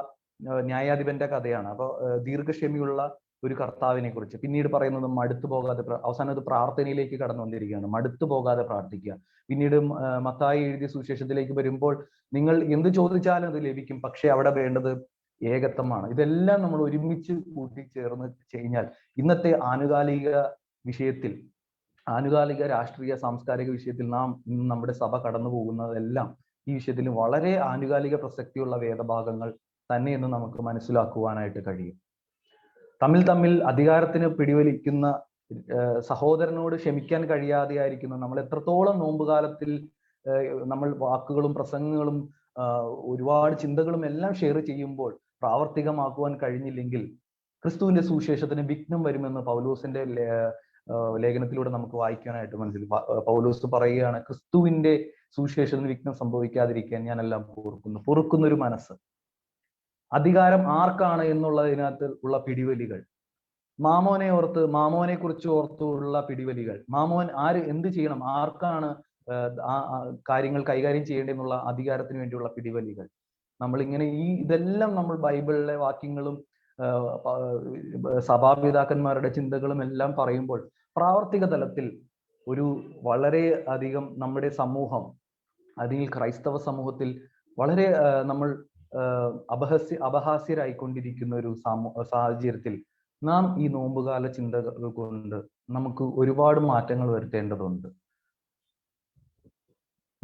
ന്യായാധിപന്റെ കഥയാണ്. അപ്പോൾ ദീർഘക്ഷമയുള്ള ഒരു കർത്താവിനെ കുറിച്ച് പിന്നീട് പറയുന്നത് മടുത്തു പോകാതെ അവസാനം അത് പ്രാർത്ഥനയിലേക്ക് കടന്നു വന്നിരിക്കുകയാണ് മടുത്തു പോകാതെ പ്രാർത്ഥിക്കുക. പിന്നീട് മത്തായി എഴുതിയ സുവിശേഷത്തിലേക്ക് വരുമ്പോൾ നിങ്ങൾ എന്ത് ചോദിച്ചാലും അത് ലഭിക്കും. പക്ഷെ അവിടെ വേണ്ടത് ഏകത്വമാണ്. ഇതെല്ലാം നമ്മൾ ഒരുമിച്ച് കൂട്ടിച്ചേർന്ന് കഴിഞ്ഞാൽ ഇന്നത്തെ ആനുകാലിക വിഷയത്തിൽ ആനുകാലിക രാഷ്ട്രീയ സാംസ്കാരിക വിഷയത്തിൽ നാം ഇന്ന് നമ്മുടെ സഭ കടന്നു പോകുന്നതെല്ലാം ഈ വിഷയത്തിൽ വളരെ ആനുകാലിക പ്രസക്തിയുള്ള വേദഭാഗങ്ങൾ തന്നെ എന്ന് നമുക്ക് മനസ്സിലാക്കുവാനായിട്ട് കഴിയും. തമ്മിൽ തമ്മിൽ അധികാരത്തിന് പിടിവലിക്കുന്ന സഹോദരനോട് ക്ഷമിക്കാൻ കഴിയാതെയായിരിക്കുന്ന നമ്മൾ എത്രത്തോളം നോമ്പുകാലത്തിൽ നമ്മൾ വാക്കുകളും പ്രസംഗങ്ങളും ഒരുപാട് ചിന്തകളും എല്ലാം ഷെയർ ചെയ്യുമ്പോൾ പ്രാവർത്തികമാക്കുവാൻ കഴിഞ്ഞില്ലെങ്കിൽ ക്രിസ്തുവിന്റെ സുവിശേഷത്തിന് വിഘ്നം വരുമെന്ന് പൗലോസിന്റെ ലേഖനത്തിലൂടെ നമുക്ക് വായിക്കാനായിട്ട് മനസ്സിൽ പൗലോസ് പറയുകയാണ് ക്രിസ്തുവിന്റെ സുവിശേഷത്തിന് വിഘ്നം സംഭവിക്കാതിരിക്കാൻ ഞാനെല്ലാം പൊറുക്കുന്നു. പൊറുക്കുന്നൊരു മനസ്സ്. അധികാരം ആർക്കാണ് എന്നുള്ളതിനകത്ത് ഉള്ള പിടിവലികൾ? മാമോനെ ഓർത്ത് മാമോനെ കുറിച്ച് ഓർത്തുള്ള പിടിവലികൾ. മാമോൻ ആര് എന്ത് ചെയ്യണം? ആർക്കാണ് ആ കാര്യങ്ങൾ കൈകാര്യം ചെയ്യേണ്ടതെന്നുള്ള അധികാരത്തിന് വേണ്ടിയുള്ള പിടിവലികൾ? നമ്മൾ ഇങ്ങനെ ഈ ഇതെല്ലാം നമ്മൾ ബൈബിളിലെ വാക്യങ്ങളും സഭാപിതാക്കന്മാരുടെ ചിന്തകളും എല്ലാം പറയുമ്പോൾ പ്രാവർത്തിക തലത്തിൽ ഒരു വളരെ അധികം നമ്മുടെ സമൂഹം അതിൽ ക്രൈസ്തവ സമൂഹത്തിൽ വളരെ നമ്മൾ അപഹസ്യ അപഹാസ്യരായിക്കൊണ്ടിരിക്കുന്ന ഒരു സാഹചര്യത്തിൽ നാം ഈ നോമ്പുകാല ചിന്തകൾ കൊണ്ട് നമുക്ക് ഒരുപാട് മാറ്റങ്ങൾ വരുത്തേണ്ടതുണ്ട്.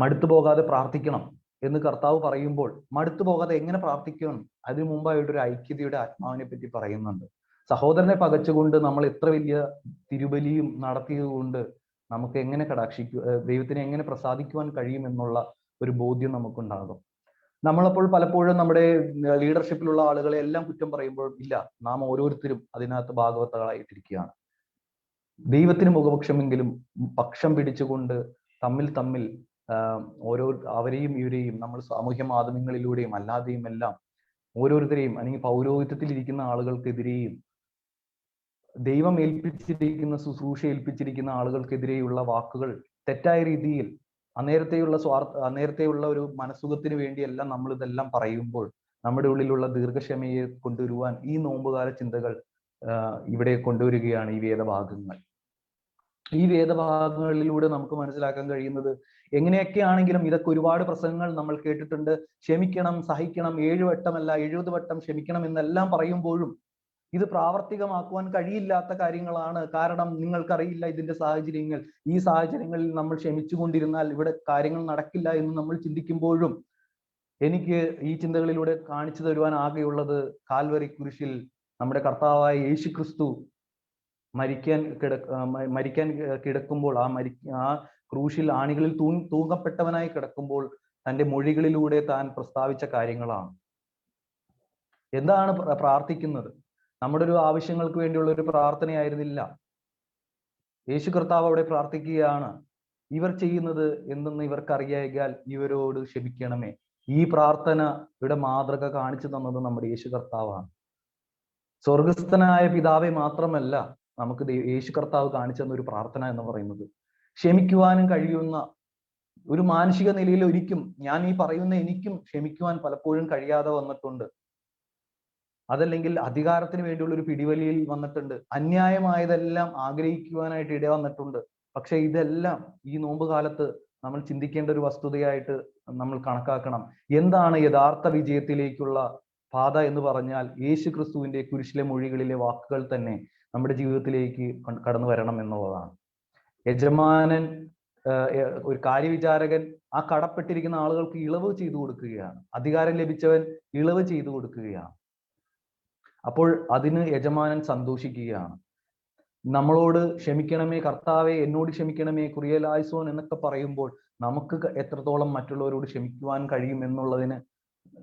മടുത്തു പോകാതെ പ്രാർത്ഥിക്കണം എന്ന് കർത്താവ് പറയുമ്പോൾ മടുത്തു പോകാതെ എങ്ങനെ പ്രാർത്ഥിക്കണം അതിനു മുമ്പായിട്ട് ഒരു ഐക്യതയുടെ ആത്മാവിനെ പറ്റി പറയുന്നുണ്ട്. സഹോദരനെ പകച്ചുകൊണ്ട് നമ്മൾ എത്ര വലിയ തിരുബലിയും നടത്തിയതുകൊണ്ട് നമുക്ക് എങ്ങനെ കടാക്ഷിക്കു ദൈവത്തിനെ എങ്ങനെ പ്രസാദിക്കുവാൻ കഴിയും എന്നുള്ള ഒരു ബോധ്യം നമുക്കുണ്ടാകും. നമ്മളപ്പോൾ പലപ്പോഴും നമ്മുടെ ലീഡർഷിപ്പിലുള്ള ആളുകളെ എല്ലാം കുറ്റം പറയുമ്പോൾ ഇല്ല നാം ഓരോരുത്തരും അതിനകത്ത് ഭാഗവത്തകളായിട്ടിരിക്കുകയാണ് ദൈവത്തിന് മുഖപക്ഷമെങ്കിലും പക്ഷം പിടിച്ചുകൊണ്ട് തമ്മിൽ തമ്മിൽ ഓരോ അവരെയും ഇവരെയും നമ്മൾ സാമൂഹ്യ മാധ്യമങ്ങളിലൂടെയും അല്ലാതെയും എല്ലാം ഓരോരുത്തരെയും അല്ലെങ്കിൽ പൗരോഹിത്യത്തിൽ ഇരിക്കുന്ന ആളുകൾക്കെതിരെയും ദൈവം ഏൽപ്പിച്ചിരിക്കുന്ന ശുശ്രൂഷ ഏൽപ്പിച്ചിരിക്കുന്ന ആളുകൾക്കെതിരെയുള്ള വാക്കുകൾ തെറ്റായ രീതിയിൽ അന്നേരത്തെയുള്ള സ്വാർത്ഥ അന്നേരത്തെയുള്ള ഒരു മനസ്സുഖത്തിന് വേണ്ടിയെല്ലാം നമ്മൾ ഇതെല്ലാം പറയുമ്പോൾ നമ്മുടെ ഉള്ളിലുള്ള ദീർഘക്ഷമയെ കൊണ്ടുവരുവാൻ ഈ നോമ്പുകാല ചിന്തകൾ ഇവിടെ കൊണ്ടുവരികയാണ് ഈ വേദഭാഗങ്ങൾ. ഈ വേദഭാഗങ്ങളിലൂടെ നമുക്ക് മനസ്സിലാക്കാൻ കഴിയുന്നത് എങ്ങനെയൊക്കെ ആണെങ്കിലും ഇതൊക്കെ ഒരുപാട് പ്രസംഗങ്ങൾ നമ്മൾ കേട്ടിട്ടുണ്ട്. ക്ഷമിക്കണം സഹിക്കണം ഏഴു വട്ടമല്ല എഴുപത് വട്ടം ക്ഷമിക്കണം എന്നെല്ലാം പറയുമ്പോഴും ഇത് പ്രാവർത്തികമാക്കുവാൻ കഴിയില്ലാത്ത കാര്യങ്ങളാണ്. കാരണം നിങ്ങൾക്കറിയില്ല ഇതിന്റെ സാഹചര്യങ്ങൾ. ഈ സാഹചര്യങ്ങളിൽ നമ്മൾ ക്ഷമിച്ചുകൊണ്ടിരുന്നാൽ ഇവിടെ കാര്യങ്ങൾ നടക്കില്ല എന്ന് നമ്മൾ ചിന്തിക്കുമ്പോഴും എനിക്ക് ഈ ചിന്തകളിലൂടെ കാണിച്ചു തരുവാൻ ആകെയുള്ളത് കാൽവരി കുരിശിൽ നമ്മുടെ കർത്താവായ യേശു ക്രിസ്തു മരിക്കാൻ കിട മരിക്കാൻ കിടക്കുമ്പോൾ ആ മരി ആ ക്രൂശിൽ ആണികളിൽ തൂ തൂങ്ങപ്പെട്ടവനായി കിടക്കുമ്പോൾ തന്റെ മൊഴികളിലൂടെ താൻ പ്രസ്താവിച്ച കാര്യങ്ങളാണ്. എന്താണ് പ്രാർത്ഥിക്കുന്നത്? നമ്മുടെ ഒരു ആവശ്യങ്ങൾക്ക് വേണ്ടിയുള്ള ഒരു പ്രാർത്ഥനയായിരുന്നില്ല. യേശു കർത്താവ് അവിടെ പ്രാർത്ഥിക്കുകയാണ് ഇവർ ചെയ്യുന്നത് എന്തെന്ന് ഇവർക്കറിയായാൽ ഇവരോട് ക്ഷമിക്കണമേ. ഈ പ്രാർത്ഥന പ്രാർത്ഥനയുടെ മാതൃക കാണിച്ചു തന്നത് നമ്മുടെ യേശു കർത്താവാണ്. സ്വർഗസ്ഥനായ പിതാവെ മാത്രമല്ല നമുക്ക് യേശു കർത്താവ് കാണിച്ചു തന്ന ഒരു പ്രാർത്ഥന എന്ന് പറയുന്നത്. ക്ഷമിക്കുവാനും കഴിയുന്ന ഒരു മാനസിക നിലയിൽ ഒരിക്കും ഞാൻ ഈ പറയുന്ന എനിക്കും ക്ഷമിക്കുവാൻ പലപ്പോഴും കഴിയാതെ വന്നിട്ടുണ്ട്. അതല്ലെങ്കിൽ അധികാരത്തിന് വേണ്ടിയുള്ള ഒരു പിടിവലിയിൽ വന്നിട്ടുണ്ട്. അന്യായമായതെല്ലാം ആഗ്രഹിക്കുവാനായിട്ട് ഇട വന്നിട്ടുണ്ട്. പക്ഷെ ഇതെല്ലാം ഈ നോമ്പ് കാലത്ത് നമ്മൾ ചിന്തിക്കേണ്ട ഒരു വസ്തുതയായിട്ട് നമ്മൾ കണക്കാക്കണം. എന്താണ് യഥാർത്ഥ വിജയത്തിലേക്കുള്ള പാത എന്ന് പറഞ്ഞാൽ യേശു ക്രിസ്തുവിന്റെ കുരിശിലെ മൊഴികളിലെ വാക്കുകൾ തന്നെ നമ്മുടെ ജീവിതത്തിലേക്ക് കടന്നു വരണം എന്നുള്ളതാണ്. യജമാനൻ ഒരു കാര്യവിചാരകൻ ആ കടപ്പെട്ടിരിക്കുന്ന ആളുകൾക്ക് ഇളവ് ചെയ്തു കൊടുക്കുകയാണ്. അധികാരം ലഭിച്ചവൻ ഇളവ് ചെയ്തു കൊടുക്കുകയാണ്. അപ്പോൾ അതിന് യജമാനൻ സന്തോഷിക്കുകയാണ്. നമ്മളോട് ക്ഷമിക്കണമേ കർത്താവെ എന്നോട് ക്ഷമിക്കണമേ കുറിയലായുസോൻ എന്നൊക്കെ പറയുമ്പോൾ നമുക്ക് എത്രത്തോളം മറ്റുള്ളവരോട് ക്ഷമിക്കുവാൻ കഴിയും എന്നുള്ളതിന്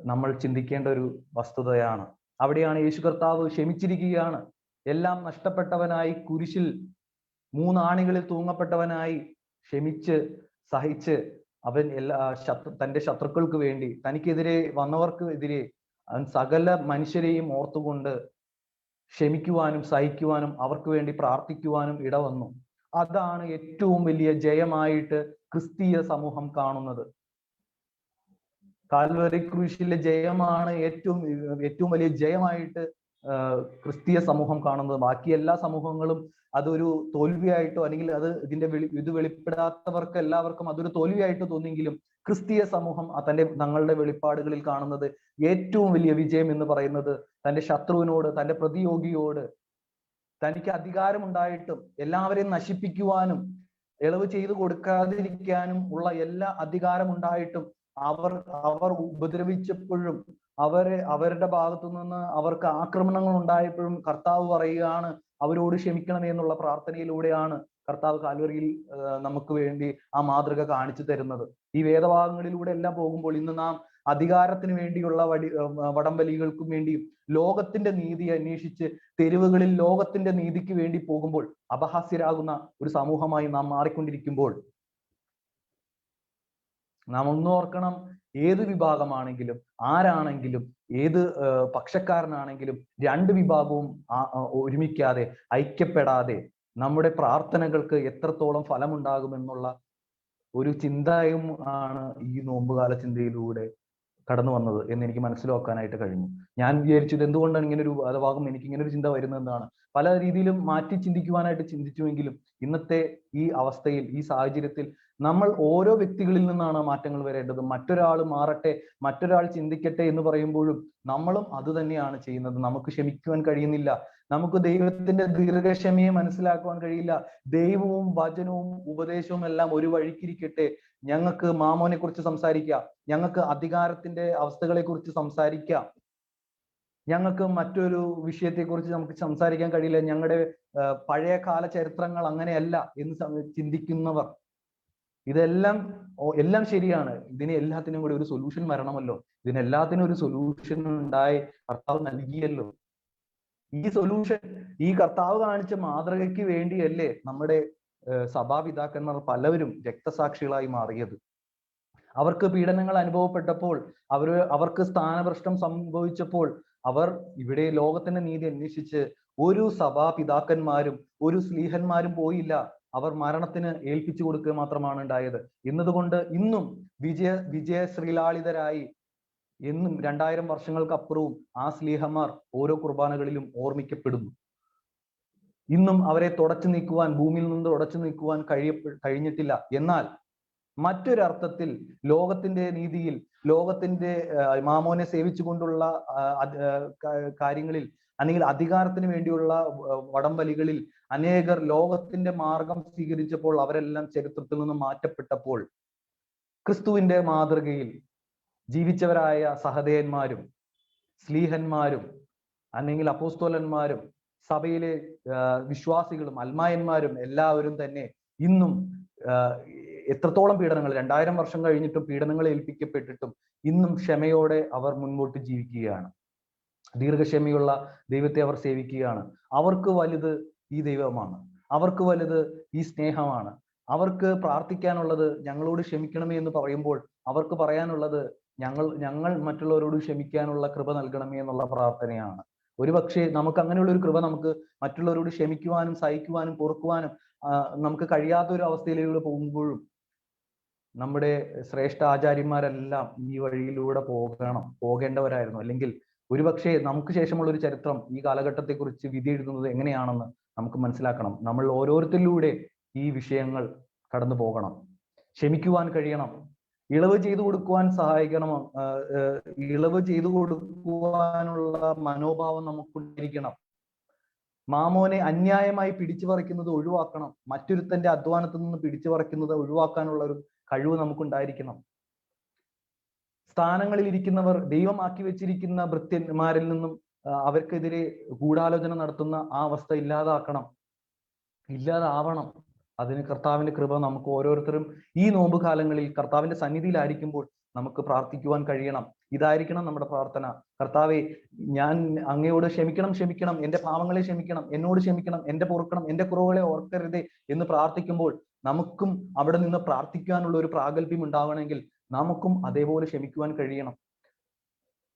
നമ്മൾ ചിന്തിക്കേണ്ട ഒരു വസ്തുതയാണ്. അവിടെയാണ് യേശു കർത്താവ് ക്ഷമിച്ചിരിക്കുകയാണ്. എല്ലാം നഷ്ടപ്പെട്ടവനായി കുരിശിൽ മൂന്നാണികളിൽ തൂങ്ങപ്പെട്ടവനായി ക്ഷമിച്ച് സഹിച്ച് അവൻ എല്ലാ ശത്രു തന്റെ ശത്രുക്കൾക്ക് വേണ്ടി തനിക്കെതിരെ വന്നവർക്ക് എതിരെ അവൻ സകല മനുഷ്യരെയും ഓർത്തുകൊണ്ട് ക്ഷമിക്കുവാനും സഹിക്കുവാനും അവർക്ക് വേണ്ടി പ്രാർത്ഥിക്കുവാനും ഇടവന്നു. അതാണ് ഏറ്റവും വലിയ ജയമായിട്ട് ക്രിസ്തീയ സമൂഹം കാണുന്നത്. കാൽവരി ക്രൂശിലെ ജയമാണ് ഏറ്റവും ഏറ്റവും വലിയ ജയമായിട്ട് ക്രിസ്തീയ സമൂഹം കാണുന്നത്. ബാക്കി എല്ലാ സമൂഹങ്ങളും അതൊരു തോൽവിയായിട്ടോ അല്ലെങ്കിൽ അത് ഇതിന്റെ വെളി ഇത് വെളിപ്പെടാത്തവർക്ക് എല്ലാവർക്കും അതൊരു തോൽവിയായിട്ട് തോന്നിയെങ്കിലും ക്രിസ്തീയ സമൂഹം തന്റെ തങ്ങളുടെ വെളിപ്പാടുകളിൽ കാണുന്നത് ഏറ്റവും വലിയ വിജയം എന്ന് പറയുന്നത് തന്റെ ശത്രുവിനോട് തന്റെ പ്രതിയോഗിയോട് തനിക്ക് അധികാരമുണ്ടായിട്ടും എല്ലാവരെയും നശിപ്പിക്കുവാനും ഇളവ് ചെയ്തു കൊടുക്കാതിരിക്കാനും ഉള്ള എല്ലാ അധികാരമുണ്ടായിട്ടും അവർ അവർ ഉപദ്രവിച്ചപ്പോഴും അവരെ അവരുടെ ഭാഗത്തു നിന്ന് അവർക്ക് ആക്രമണങ്ങൾ ഉണ്ടായപ്പോഴും കർത്താവ് പറയുകയാണ് അവരോട് ക്ഷമിക്കണമേ എന്നുള്ള പ്രാർത്ഥനയിലൂടെയാണ് കർത്താവ് കാൽവറിയിൽ നമുക്ക് വേണ്ടി ആ മാതൃക കാണിച്ചു തരുന്നത്. ഈ വേദഭാഗങ്ങളിലൂടെ എല്ലാം പോകുമ്പോൾ ഇന്ന് നാം അധികാരത്തിന് വേണ്ടിയുള്ള വടി വടംവലികൾക്കും വേണ്ടിയും ലോകത്തിന്റെ നീതി അന്വേഷിച്ച് തെരുവുകളിൽ ലോകത്തിന്റെ നീതിക്ക് വേണ്ടി പോകുമ്പോൾ അപഹാസ്യരാകുന്ന ഒരു സമൂഹമായി നാം മാറിക്കൊണ്ടിരിക്കുമ്പോൾ നാം ഒന്നോർക്കണം ഏത് വിഭാഗമാണെങ്കിലും ആരാണെങ്കിലും ഏത് പക്ഷക്കാരനാണെങ്കിലും രണ്ട് വിഭാഗവും ഒരുമിക്കാതെ ഐക്യപ്പെടാതെ നമ്മുടെ പ്രാർത്ഥനകൾക്ക് എത്രത്തോളം ഫലമുണ്ടാകുമെന്നുള്ള ഒരു ചിന്തയും ആണ് ഈ നോമ്പുകാല ചിന്തയിലൂടെ കടന്നു വന്നത് എന്ന് എനിക്ക് മനസ്സിലാക്കാനായിട്ട് കഴിഞ്ഞു. ഞാൻ വിചാരിച്ചു ഇത് എന്തുകൊണ്ടാണ് ഇങ്ങനെ ഒരു വാദഭാഗം എനിക്ക് ഇങ്ങനെ ഒരു ചിന്ത വരുന്നതെന്നാണ് പല രീതിയിലും മാറ്റി ചിന്തിക്കുവാനായിട്ട് ചിന്തിച്ചുവെങ്കിലും ഇന്നത്തെ ഈ അവസ്ഥയിൽ ഈ സാഹചര്യത്തിൽ നമ്മൾ ഓരോ വ്യക്തികളിൽ നിന്നാണ് മാറ്റങ്ങൾ വരേണ്ടത്. മറ്റൊരാൾ മാറട്ടെ മറ്റൊരാൾ ചിന്തിക്കട്ടെ എന്ന് പറയുമ്പോഴും നമ്മളും അത് തന്നെയാണ് ചെയ്യുന്നത്. നമുക്ക് ക്ഷമിക്കുവാൻ കഴിയുന്നില്ല. നമുക്ക് ദൈവത്തിന്റെ ദീർഘക്ഷമയെ മനസ്സിലാക്കുവാൻ കഴിയില്ല. ദൈവവും വചനവും ഉപദേശവും എല്ലാം ഒരു വഴിക്കിരിക്കട്ടെ. ഞങ്ങൾക്ക് മാമോനെ കുറിച്ച് സംസാരിക്കാം. ഞങ്ങൾക്ക് അധികാരത്തിന്റെ അവസ്ഥകളെ കുറിച്ച് സംസാരിക്കാം. ഞങ്ങൾക്ക് മറ്റൊരു വിഷയത്തെക്കുറിച്ച് നമുക്ക് സംസാരിക്കാൻ കഴിയില്ല. ഞങ്ങളുടെ പഴയ കാല ചരിത്രങ്ങൾ അങ്ങനെയല്ല എന്ന് ചിന്തിക്കുന്നവർ. ഇതെല്ലാം എല്ലാം ശരിയാണ്. ഇതിന് എല്ലാത്തിനും കൂടി ഒരു സൊല്യൂഷൻ വരണമല്ലോ. ഇതിനെല്ലാത്തിനും ഒരു സൊല്യൂഷൻ ഉണ്ടായി. കർത്താവ് നൽകിയല്ലോ. ഈ സൊല്യൂഷൻ ഈ കർത്താവ് കാണിച്ച മാതൃകയ്ക്ക് വേണ്ടിയല്ലേ നമ്മുടെ സഭാപിതാക്കന്മാർ പലവരും രക്തസാക്ഷികളായി മാറിയത്. അവർക്ക് പീഡനങ്ങൾ അനുഭവപ്പെട്ടപ്പോൾ അവർ അവർക്ക് സ്ഥാനഭ്രഷ്ടം സംഭവിച്ചപ്പോൾ അവർ ഇവിടെ ലോകത്തിന്റെ നീതി അന്വേഷിച്ച് ഒരു സഭാപിതാക്കന്മാരും ഒരു സ്ലീഹന്മാരും പോയില്ല. അവർ മരണത്തിന് ഏൽപ്പിച്ചു കൊടുക്കുക മാത്രമാണ് ഉണ്ടായത്. എന്നതുകൊണ്ട് ഇന്നും വിജയ വിജയ ശ്രീലാളിതരായി എന്നും രണ്ടായിരം വർഷങ്ങൾക്കപ്പുറവും ആ സ്ലീഹമാർ ഓരോ കുർബാനകളിലും ഓർമ്മിക്കപ്പെടുന്നു. ഇന്നും അവരെ തുടച്ചു നീക്കുവാൻ ഭൂമിയിൽ നിന്ന് തുടച്ചു നീക്കുവാൻ കഴിയ കഴിഞ്ഞിട്ടില്ല. എന്നാൽ മറ്റൊരർത്ഥത്തിൽ ലോകത്തിന്റെ നീതിയിൽ ലോകത്തിന്റെ മാമോനെ സേവിച്ചുകൊണ്ടുള്ള കാര്യങ്ങളിൽ അല്ലെങ്കിൽ അധികാരത്തിന് വേണ്ടിയുള്ള വടംവലികളിൽ അനേകർ ലോകത്തിന്റെ മാർഗം സ്വീകരിച്ചപ്പോൾ അവരെല്ലാം ചരിത്രത്തിൽ നിന്ന് മാറ്റപ്പെട്ടപ്പോൾ ക്രിസ്തുവിന്റെ മാതൃകയിൽ ജീവിച്ചവരായ സഹദേയന്മാരും സ്ലീഹന്മാരും അല്ലെങ്കിൽ അപ്പോസ്തോലന്മാരും സഭയിലെ വിശ്വാസികളും അൽമായന്മാരും എല്ലാവരും തന്നെ ഇന്നും എത്രത്തോളം പീഡനങ്ങൾ രണ്ടായിരം വർഷം കഴിഞ്ഞിട്ടും പീഡനങ്ങൾ ഏൽപ്പിക്കപ്പെട്ടിട്ടും ഇന്നും ക്ഷമയോടെ അവർ മുൻപോട്ട് ജീവിക്കുകയാണ്. ദീർഘക്ഷമയുള്ള ദൈവത്തെ അവർ സേവിക്കുകയാണ്. അവർക്ക് വലുത് ഈ ദൈവമാണ്. അവർക്ക് വലുത് ഈ സ്നേഹമാണ്. അവർക്ക് പ്രാർത്ഥിക്കാനുള്ളത് ഞങ്ങളോട് ക്ഷമിക്കണമേ എന്ന് പറയുമ്പോൾ അവർക്ക് പറയാനുള്ളത് ഞങ്ങൾ ഞങ്ങൾ മറ്റുള്ളവരോട് ക്ഷമിക്കാനുള്ള കൃപ നൽകണമേ എന്നുള്ള പ്രാർത്ഥനയാണ്. ഒരു പക്ഷേ നമുക്ക് അങ്ങനെയുള്ള ഒരു കൃപ നമുക്ക് മറ്റുള്ളവരോട് ക്ഷമിക്കുവാനും സഹിക്കുവാനും പൊറുക്കുവാനും നമുക്ക് കഴിയാത്ത ഒരു അവസ്ഥയിലൂടെ പോകുമ്പോഴും നമ്മുടെ ശ്രേഷ്ഠ ആചാര്യന്മാരെല്ലാം ഈ വഴിയിലൂടെ പോകണം പോകേണ്ടവരായിരുന്നു. അല്ലെങ്കിൽ ഒരുപക്ഷെ നമുക്ക് ശേഷമുള്ള ഒരു ചരിത്രം ഈ കാലഘട്ടത്തെ കുറിച്ച് വിധി എഴുതുന്നത് എങ്ങനെയാണെന്ന് നമുക്ക് മനസ്സിലാക്കണം. നമ്മൾ ഓരോരുത്തരിലൂടെ ഈ വിഷയങ്ങൾ കടന്നു പോകണം ക്ഷമിക്കുവാൻ കഴിയണം. ഇളവ് ചെയ്തു കൊടുക്കുവാൻ സഹായിക്കണം ഇളവ് ചെയ്തു കൊടുക്കുവാനുള്ള മനോഭാവം നമുക്കുണ്ടായിരിക്കണം. മാമോനെ അന്യായമായി പിടിച്ചു പറിക്കുന്നത് ഒഴിവാക്കണം. മറ്റൊരുത്തന്റെ അധ്വാനത്തിൽ നിന്ന് പിടിച്ചു പറിക്കുന്നത് ഒഴിവാക്കാനുള്ള ഒരു കഴിവ് നമുക്കുണ്ടായിരിക്കണം. സ്ഥാനങ്ങളിൽ ഇരിക്കുന്നവർ ദൈവമാക്കി വെച്ചിരിക്കുന്ന ഭൃത്യന്മാരിൽ നിന്നും അവർക്കെതിരെ ഗൂഢാലോചന നടത്തുന്ന ആ അവസ്ഥ ഇല്ലാതാക്കണം. ഇല്ലാതാവണം. അതിന് കർത്താവിന്റെ കൃപ നമുക്ക് ഓരോരുത്തരും ഈ നോമ്പ് കാലങ്ങളിൽ കർത്താവിന്റെ സന്നിധിയിലായിരിക്കുമ്പോൾ നമുക്ക് പ്രാർത്ഥിക്കുവാൻ കഴിയണം. ഇതായിരിക്കണം നമ്മുടെ പ്രാർത്ഥന. കർത്താവെ ഞാൻ അങ്ങയോട് ക്ഷമിക്കണം ക്ഷമിക്കണം. എന്റെ പാവങ്ങളെ ക്ഷമിക്കണം. എന്നോട് ക്ഷമിക്കണം. എന്റെ പൊറുക്കണം. എന്റെ കുറവുകളെ ഓർക്കരുതേ എന്ന് പ്രാർത്ഥിക്കുമ്പോൾ നമുക്കും അവിടെ നിന്ന് പ്രാർത്ഥിക്കാനുള്ള ഒരു പ്രാഗൽഭ്യം ഉണ്ടാവണമെങ്കിൽ നമുക്കും അതേപോലെ ക്ഷമിക്കുവാൻ കഴിയണം.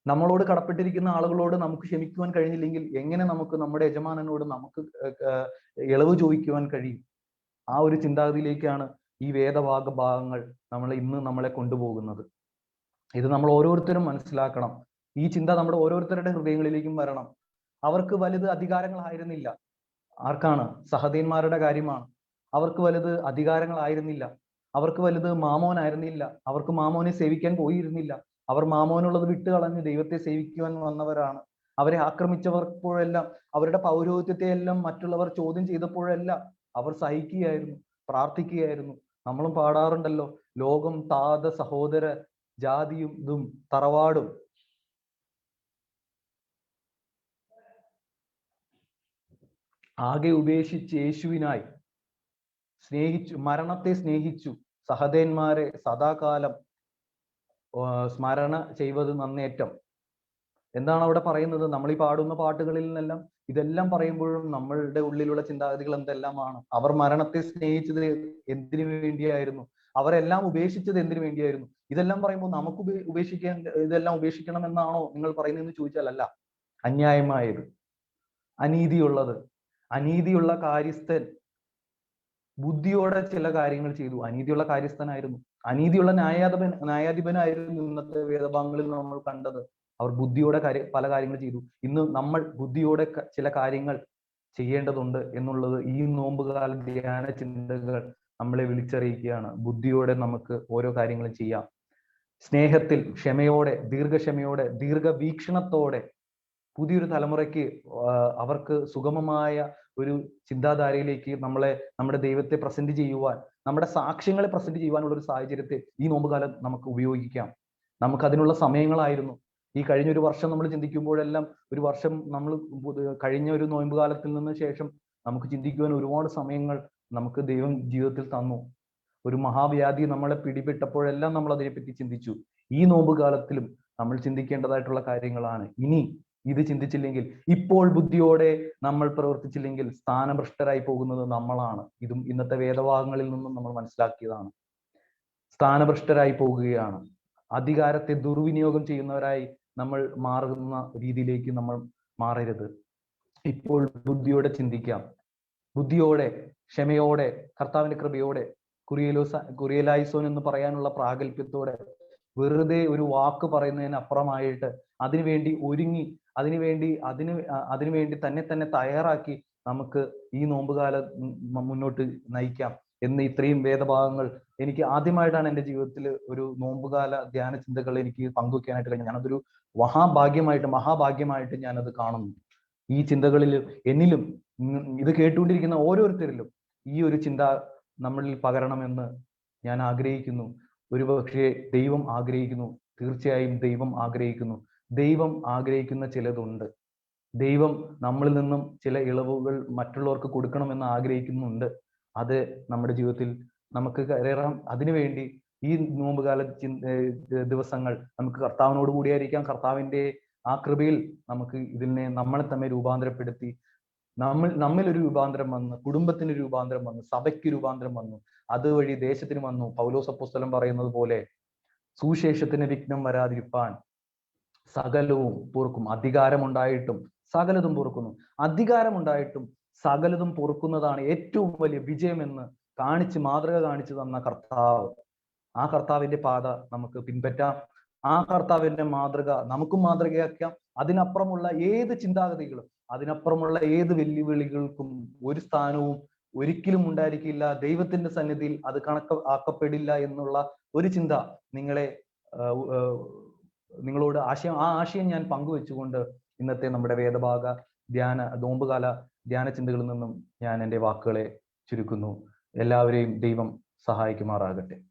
നമ്മളോട് കടപ്പെട്ടിരിക്കുന്ന ആളുകളോട് നമുക്ക് ക്ഷമിക്കുവാൻ കഴിഞ്ഞില്ലെങ്കിൽ എങ്ങനെ നമുക്ക് നമ്മുടെ യജമാനനോട് നമുക്ക് ഇളവ് ചോദിക്കുവാൻ കഴിയും? ആ ഒരു ചിന്താഗതിയിലേക്കാണ് ഈ വേദഭാഗ ഭാഗങ്ങൾ നമ്മൾ ഇന്ന് നമ്മളെ കൊണ്ടുപോകുന്നത്. ഇത് നമ്മൾ ഓരോരുത്തരും മനസ്സിലാക്കണം. ഈ ചിന്ത നമ്മുടെ ഓരോരുത്തരുടെ ഹൃദയങ്ങളിലേക്കും വരണം. അവർക്ക് വലുത് അധികാരങ്ങളായിരുന്നില്ല. ആർക്കാണ്? സഹദീന്മാരുടെ കാര്യമാണ്. അവർക്ക് വലുത് അധികാരങ്ങളായിരുന്നില്ല. അവർക്ക് വലുത് മാമോനായിരുന്നില്ല. അവർക്ക് മാമോനെ സേവിക്കാൻ പോയിരുന്നില്ല. അവർ മാമോനുള്ളത് വിട്ടുകളഞ്ഞ് ദൈവത്തെ സേവിക്കുവാൻ വന്നവരാണ്. അവരെ ആക്രമിച്ചവർപ്പോഴെല്ലാം അവരുടെ പൗരോഹിത്യത്തെ എല്ലാം മറ്റുള്ളവർ ചോദ്യം ചെയ്തപ്പോഴെല്ലാം അവർ സഹിക്കുകയായിരുന്നു പ്രാർത്ഥിക്കുകയായിരുന്നു. നമ്മളും പാടാറുണ്ടല്ലോ. ലോകം താത സഹോദര ജാതിയും ഇതും തറവാടും. ആകെ ഉപേക്ഷിച്ച് യേശുവിനായി സ്നേഹിച്ചു മരണത്തെ സ്നേഹിച്ചു സഹദേന്മാരെ സദാകാലം സ്മരണ ചെയ്വത് നന്നേറ്റം. എന്താണ് അവിടെ പറയുന്നത്? നമ്മൾ ഈ പാടുന്ന പാട്ടുകളിൽ നിന്നെല്ലാം ഇതെല്ലാം പറയുമ്പോഴും നമ്മളുടെ ഉള്ളിലുള്ള ചിന്താഗതികൾ എന്തെല്ലാമാണ്? അവർ മരണത്തെ സ്നേഹിച്ചത് എന്തിനു വേണ്ടിയായിരുന്നു? അവരെല്ലാം ഉപേക്ഷിച്ചത് എന്തിനു വേണ്ടിയായിരുന്നു? ഇതെല്ലാം പറയുമ്പോൾ നമുക്ക് ഉപേ- ഉപേക്ഷിക്കാൻ ഇതെല്ലാം ഉപേക്ഷിക്കണം എന്നാണോ നിങ്ങൾ പറയുന്നതെന്ന് ചോദിച്ചാൽ അല്ല. അന്യായമായത്. അനീതിയുള്ളത്. അനീതിയുള്ള കാര്യസ്ഥൻ ബുദ്ധിയോടെ ചില കാര്യങ്ങൾ ചെയ്തു. അനീതിയുള്ള കാര്യസ്ഥനായിരുന്നു. അനീതിയുള്ള ന്യായാധിപൻ ന്യായാധിപനായിരുന്നു ഇന്നത്തെ വേദഭാഗങ്ങളിൽ നമ്മൾ കണ്ടത്. അവർ ബുദ്ധിയോടെ കാര്യ പല കാര്യങ്ങൾ ചെയ്തു. ഇന്ന് നമ്മൾ ബുദ്ധിയോടെ ചില കാര്യങ്ങൾ ചെയ്യേണ്ടതുണ്ട് എന്നുള്ളത് ഈ നോമ്പുകാല ധ്യാന ചിന്തകൾ നമ്മളെ വിളിച്ചറിയിക്കുകയാണ്. ബുദ്ധിയോടെ നമുക്ക് ഓരോ കാര്യങ്ങളും ചെയ്യാം. സ്നേഹത്തിൽ ക്ഷമയോടെ ദീർഘക്ഷമയോടെ ദീർഘവീക്ഷണത്തോടെ പുതിയൊരു തലമുറയ്ക്ക് അവർക്ക് സുഗമമായ ഒരു ചിന്താധാരയിലേക്ക് നമ്മളെ നമ്മുടെ ദൈവത്തെ പ്രസന്റ് ചെയ്യുവാൻ നമ്മുടെ സാക്ഷ്യങ്ങളെ പ്രസന്റ് ചെയ്യുവാനുള്ള ഒരു സാഹചര്യത്തെ ഈ നോമ്പുകാലം നമുക്ക് ഉപയോഗിക്കാം. നമുക്ക് അതിനുള്ള സമയങ്ങളായിരുന്നു. ഈ കഴിഞ്ഞ ഒരു വർഷം നമ്മൾ ചിന്തിക്കുമ്പോഴെല്ലാം ഒരു വർഷം നമ്മൾ കഴിഞ്ഞ ഒരു നോയമ്പ് കാലത്തിൽ നിന്ന് ശേഷം നമുക്ക് ചിന്തിക്കുവാൻ ഒരുപാട് സമയങ്ങൾ നമുക്ക് ദൈവം ജീവിതത്തിൽ തന്നു. ഒരു മഹാവ്യാധി നമ്മളെ പിടിപെട്ടപ്പോഴെല്ലാം നമ്മൾ അതിനെപ്പറ്റി ചിന്തിച്ചു. ഈ നോമ്പ് കാലത്തിലും നമ്മൾ ചിന്തിക്കേണ്ടതായിട്ടുള്ള കാര്യങ്ങളാണ്. ഇനി ഇത് ചിന്തിച്ചില്ലെങ്കിൽ ഇപ്പോൾ ബുദ്ധിയോടെ നമ്മൾ പ്രവർത്തിച്ചില്ലെങ്കിൽ സ്ഥാനഭ്രഷ്ടരായി പോകുന്നത് നമ്മളാണ്. ഇതും ഇന്നത്തെ വേദഭാഗങ്ങളിൽ നിന്നും നമ്മൾ മനസ്സിലാക്കിയതാണ്. സ്ഥാനഭ്രഷ്ടരായി പോകുകയാണ്. അധികാരത്തെ ദുർവിനിയോഗം ചെയ്യുന്നവരായി നമ്മൾ മാറുന്ന രീതിയിലേക്ക് നമ്മൾ മാറരുത്. ഇപ്പോൾ ബുദ്ധിയോടെ ചിന്തിക്കാം. ബുദ്ധിയോടെ ക്ഷമയോടെ കർത്താവിന്റെ കൃപയോടെ കുറിയലോസ കുറിയലായിസോൻ എന്ന് പറയാനുള്ള പ്രാഗൽഭ്യത്തോടെ വെറുതെ ഒരു വാക്ക് പറയുന്നതിന് അപ്പുറമായിട്ട് അതിനുവേണ്ടി ഒരുങ്ങി അതിനുവേണ്ടി അതിന് അതിനുവേണ്ടി തന്നെ തന്നെ തയ്യാറാക്കി നമുക്ക് ഈ നോമ്പുകാലം മുന്നോട്ട് നയിക്കാം എന്ന് ഇത്രയും വേദഭാഗങ്ങൾ എനിക്ക് ആദ്യമായിട്ടാണ് എന്റെ ജീവിതത്തിൽ ഒരു നോമ്പുകാല ധ്യാന ചിന്തകൾ എനിക്ക് പങ്കുവെക്കാനായിട്ട് കഴിഞ്ഞു ഞാനതൊരു മഹാഭാഗ്യമായിട്ട് മഹാഭാഗ്യമായിട്ട് ഞാനത് കാണുന്നു. ഈ ചിന്തകളിൽ എന്നിലും ഇത് കേട്ടുകൊണ്ടിരിക്കുന്ന ഓരോരുത്തരിലും ഈ ഒരു ചിന്ത നമ്മളിൽ പകരണമെന്ന് ഞാൻ ആഗ്രഹിക്കുന്നു. ഒരു പക്ഷേ ദൈവം ആഗ്രഹിക്കുന്നു. തീർച്ചയായും ദൈവം ആഗ്രഹിക്കുന്നു. ദൈവം ആഗ്രഹിക്കുന്ന ചിലതുണ്ട്. ദൈവം നമ്മളിൽ നിന്നും ചില ഇളവുകൾ മറ്റുള്ളവർക്ക് കൊടുക്കണമെന്ന് ആഗ്രഹിക്കുന്നുണ്ട്. അത് നമ്മുടെ ജീവിതത്തിൽ നമുക്ക് കയറാം അതിനുവേണ്ടി ഈ നോമ്പുകാല ദിവസങ്ങൾ നമുക്ക് കർത്താവിനോട് കൂടിയായിരിക്കാം. കർത്താവിന്റെ ആ കൃപയിൽ നമുക്ക് ഇതിനെ നമ്മളെ തന്നെ രൂപാന്തരപ്പെടുത്തി. നമ്മൾ നമ്മിൽ ഒരു രൂപാന്തരം വന്നു കുടുംബത്തിന് രൂപാന്തരം വന്നു സഭയ്ക്ക് രൂപാന്തരം വന്നു. അതുവഴി ദേശത്തിന് വന്നു. പൗലോസ് അപ്പോസ്തലൻ പറയുന്നത് പോലെ സുവിശേഷത്തിന് വിഘ്നം വരാതിരിപ്പാൻ സകലവും പൊറുക്കും. അധികാരമുണ്ടായിട്ടും സകലതും പൊറുക്കുന്നു. അധികാരമുണ്ടായിട്ടും സകലതും പൊറുക്കുന്നതാണ് ഏറ്റവും വലിയ വിജയമെന്ന് കാണിച്ച് മാതൃക കാണിച്ചു തന്ന കർത്താവ്. ആ കർത്താവിന്റെ പാത നമുക്ക് പിൻപറ്റാം. ആ കർത്താവിന്റെ മാതൃക നമുക്കും മാതൃകയാക്കാം. അതിനപ്പുറമുള്ള ഏത് ചിന്താഗതികളും അതിനപ്പുറമുള്ള ഏത് വെല്ലുവിളികൾക്കും ഒരു സ്ഥാനവും ഒരിക്കലും ഉണ്ടായിരിക്കില്ല. ദൈവത്തിന്റെ സന്നിധിയിൽ അത് കണക്ക് ആക്കപ്പെടില്ല എന്നുള്ള ഒരു ചിന്ത നിങ്ങളെ നിങ്ങളോട് ആശയം ആ ആശയം ഞാൻ പങ്കുവെച്ചുകൊണ്ട് ഇന്നത്തെ നമ്മുടെ വേദഭാഗ ധ്യാന നോമ്പുകാല ധ്യാന ചിന്തകളിൽ നിന്നും ഞാൻ എന്റെ വാക്കുകളെ ചുരുക്കുന്നു. എല്ലാവരെയും ദൈവം സഹായിക്കുമാറാകട്ടെ.